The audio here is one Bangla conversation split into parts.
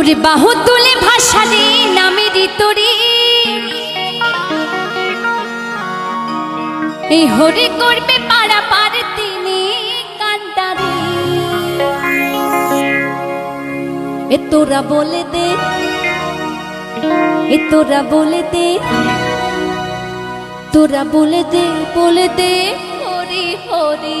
ওরে বাহু তুলে রে নামের তরি। এই হরে করবে পাড়া পার তিনি কান্দারে এ তোরা বলে দে, এ তোরা বলে দে, তোরা বলে দে বলে দে হরি হরি।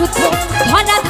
কাটো ধরা